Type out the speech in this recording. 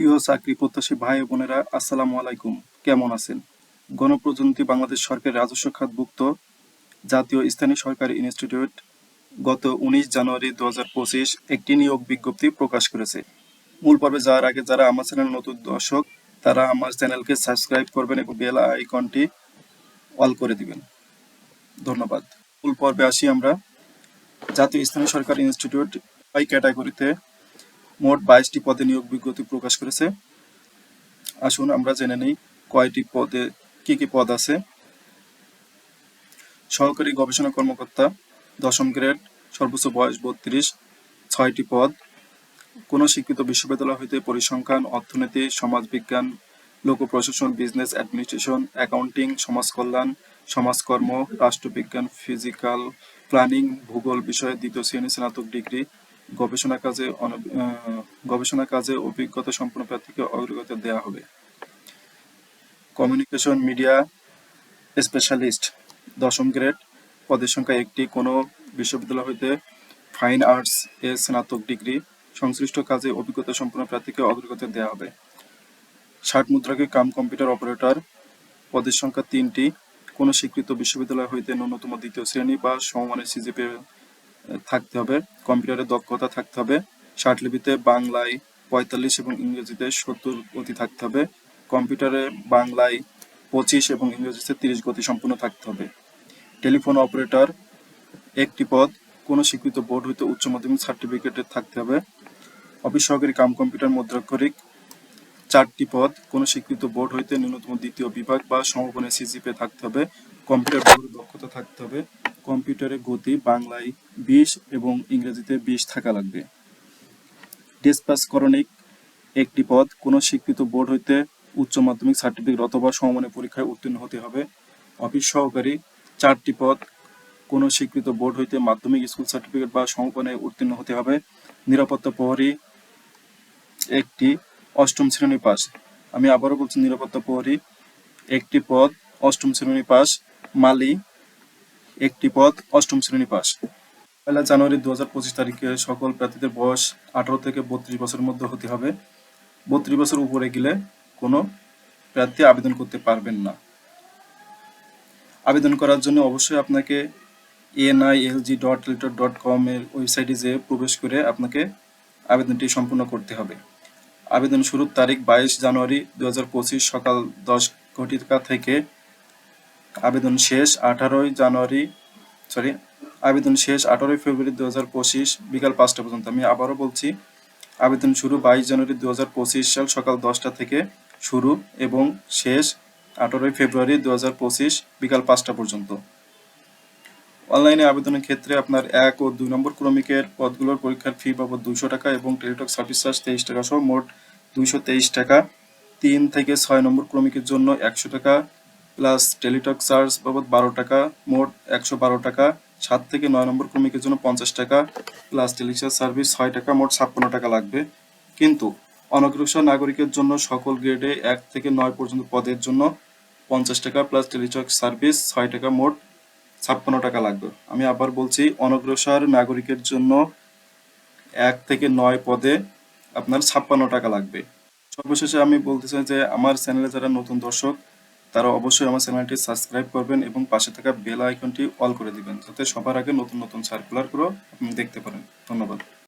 প্রিয় চাকরি প্রত্যাশী ভাই বোনেরা, আসসালামু আলাইকুম। কেমন আছেন? গণপ্রজাতন্ত্রী বাংলাদেশ সরকারের রাজস্ব খাতভুক্ত জাতীয় স্থানীয় সরকারি ইনস্টিটিউট গত উনিশ জানুয়ারি দু একটি নিয়োগ বিজ্ঞপ্তি প্রকাশ করেছে। মূল পর্বে যাওয়ার আগে যারা আমার চ্যানেল নতুন দর্শক, তারা আমার চ্যানেলকে সাবস্ক্রাইব করবেন এবং বেল আইকনটি অল করে দিবেন। ধন্যবাদ। মূল পর্বে আসি আমরা। জাতীয় স্থানীয় সরকারি ইনস্টিটিউট আই ক্যাটাগরিতে মোট বাইশটি পদে নিয়োগ বিজ্ঞপ্তি প্রকাশ করেছে। আসুন আমরা জেনে নিই কয়টি পদে কি কি পদ আছে। সহকারী গবেষণা কর্মকর্তা, দশম গ্রেড, সর্বোচ্চ বয়স বত্রিশ, ছয়টি পদ। কোন শিক্ষিত বিশ্ববিদ্যালয় হইতে পরিসংখ্যান, অর্থনীতি, সমাজবিজ্ঞান লোক প্রশাসন বিজনেস অ্যাডমিনিস্ট্রেশন, অ্যাকাউন্টিং, সমাজকল্যাণ, সমাজকর্ম, রাষ্ট্রবিজ্ঞান, ফিজিক্যাল প্ল্যানিং, ভূগোল বিষয়ে দ্বিতীয় শ্রেণি স্নাতক ডিগ্রি গবেষণা কাজে গবেষণা কাজে অভিজ্ঞতা সম্পন্ন প্রার্থীকে অগ্রগতি দেওয়া হবে। কমিউনিকেশন মিডিয়া স্পেশালিস্ট দশম গ্রেড পদের সংখ্যা একটি। কোনো বিশ্ববিদ্যালয় হইতে ফাইন আর্টস এ স্নাতক ডিগ্রি সংশ্লিষ্ট কাজে অভিজ্ঞতা সম্পন্ন প্রার্থীকে অগ্রগতি দেওয়া হবে। ষাট মুদ্রাকে কাম কম্পিউটার অপারেটর পদের সংখ্যা তিনটি। কোনো স্বীকৃত বিশ্ববিদ্যালয় হইতে ন্যূনতম দ্বিতীয় শ্রেণি বা সমমানের সিজিপি থাকতে হবে কম্পিউটারে দক্ষতা থাকতে হবে, ষাটলিপিতে বাংলায় পঁয়তাল্লিশ এবং ইংরেজিতে সত্তর গতি থাকতে হবে কম্পিউটারে বাংলায় পঁচিশ এবং ইংরেজিতে তিরিশ গতি সম্পূর্ণ থাকতে হবে। টেলিফোন অপারেটর একটি পদ, কোনো স্বীকৃত বোর্ড হইতে উচ্চ মাধ্যমিক সার্টিফিকেটের থাকতে হবে অফিস সহকারী কাম কম্পিউটার মুদ্রাক্ষরিক, চারটি পদ, কোনো স্বীকৃত বোর্ড হইতে ন্যূনতম দ্বিতীয় বিভাগ বা সমপনের সিজিপে থাকতে হবে কম্পিউটার দক্ষতা থাকতে হবে কম্পিউটারের গতি বাংলায় বিশ এবং ইংরেজিতে বিশ থাকা লাগবে। ডিসপাস করণিক একটি পদ, কোনো স্বীকৃত বোর্ড হইতে উচ্চ মাধ্যমিক সার্টিফিকেট অথবা সমমানের পরীক্ষায় উত্তীর্ণ হতে হবে। অফিস সহকারী, চারটি পদ, কোনো স্বীকৃত বোর্ড হইতে মাধ্যমিক স্কুল সার্টিফিকেট বা সমপনে উত্তীর্ণ হতে হবে। নিরাপত্তা প্রহরী একটি অষ্টম শ্রেণি পাস। আমি আবারও বলছি, নিরাপত্তা প্রহরী একটি পদ, অষ্টম শ্রেণি পাস, মালি একটি পদ অষ্টম শ্রেণি পাস। পয়লা জানুয়ারি দু হাজার পঁচিশ তারিখে সকল প্রার্থীদের বয়স আঠারো থেকে বত্রিশ বছরের মধ্যে হতে হবে। বত্রিশ বছর উপরে গেলে কোনো প্রার্থী আবেদন করতে পারবেন না। আবেদন করার জন্য অবশ্যই আপনাকে NILG dot litre dot com এর ওয়েবসাইটে যেয়ে প্রবেশ করে আপনাকে আবেদনটি সম্পূর্ণ করতে হবে। আবেদন শুরুর তারিখ বাইশ জানুয়ারি দুহাজার পঁচিশ সকাল দশ ঘটিকা থেকে আবেদন শেষ আঠারোই জানুয়ারি সরি আবেদন শেষ আঠারোই ফেব্রুয়ারি দু হাজার পঁচিশ, বিকাল পাঁচটা পর্যন্ত। আমি আবারও বলছি, আবেদন শুরু বাইশ জানুয়ারি দু হাজার পঁচিশ সাল সকাল দশটা থেকে শুরু এবং শেষ আঠারোই ফেব্রুয়ারি দু হাজার পঁচিশ বিকাল পাঁচটা পর্যন্ত। অনলাইনে আবেদনের ক্ষেত্রে আপনার এক ও দুই নম্বর ক্রমিকের পদগুলোর পরীক্ষার ফি বাবদ দুশো টাকা এবং টেলিটক সার্ভিস চার্জ তেইশ টাকা সহ মোট দুইশো তেইশ টাকা। তিন থেকে ছয় নম্বর ক্রমিকের জন্য একশো টাকা প্লাস টেলিটক চার্জ বাবদ বারো টাকা, মোট একশো বারো টাকা, সাত থেকে নয় নম্বর ক্রমিকের জন্য পঞ্চাশ টাকা, প্লাস টেলিটক সার্ভিস ছয় টাকা, মোট ছাপ্পান্ন টাকা লাগবে। কিন্তু অনগ্রসর নাগরিকের জন্য সকল গ্রেডে এক থেকে নয় পর্যন্ত পদের জন্য পঞ্চাশ টাকা, প্লাস টেলিটক সার্ভিস ছয় টাকা, মোট ছাপ্পান্ন টাকা লাগবে। আমি আবার বলছি, অনগ্রসর নাগরিকের জন্য এক থেকে নয় পদে আপনার ছাপ্পান্ন টাকা লাগবে। সর্বশেষে আমি বলতে চাই যে, আমার চ্যানেলে যারা নতুন দর্শক তারা অবশ্যই আমার চ্যানেলটি সাবস্ক্রাইব করবেন এবং পাশে থাকা বেল আইকনটি অল করে দিবেন, যাতে সবার আগে নতুন নতুন সার্কুলারগুলো আপনি দেখতে পারেন। ধন্যবাদ।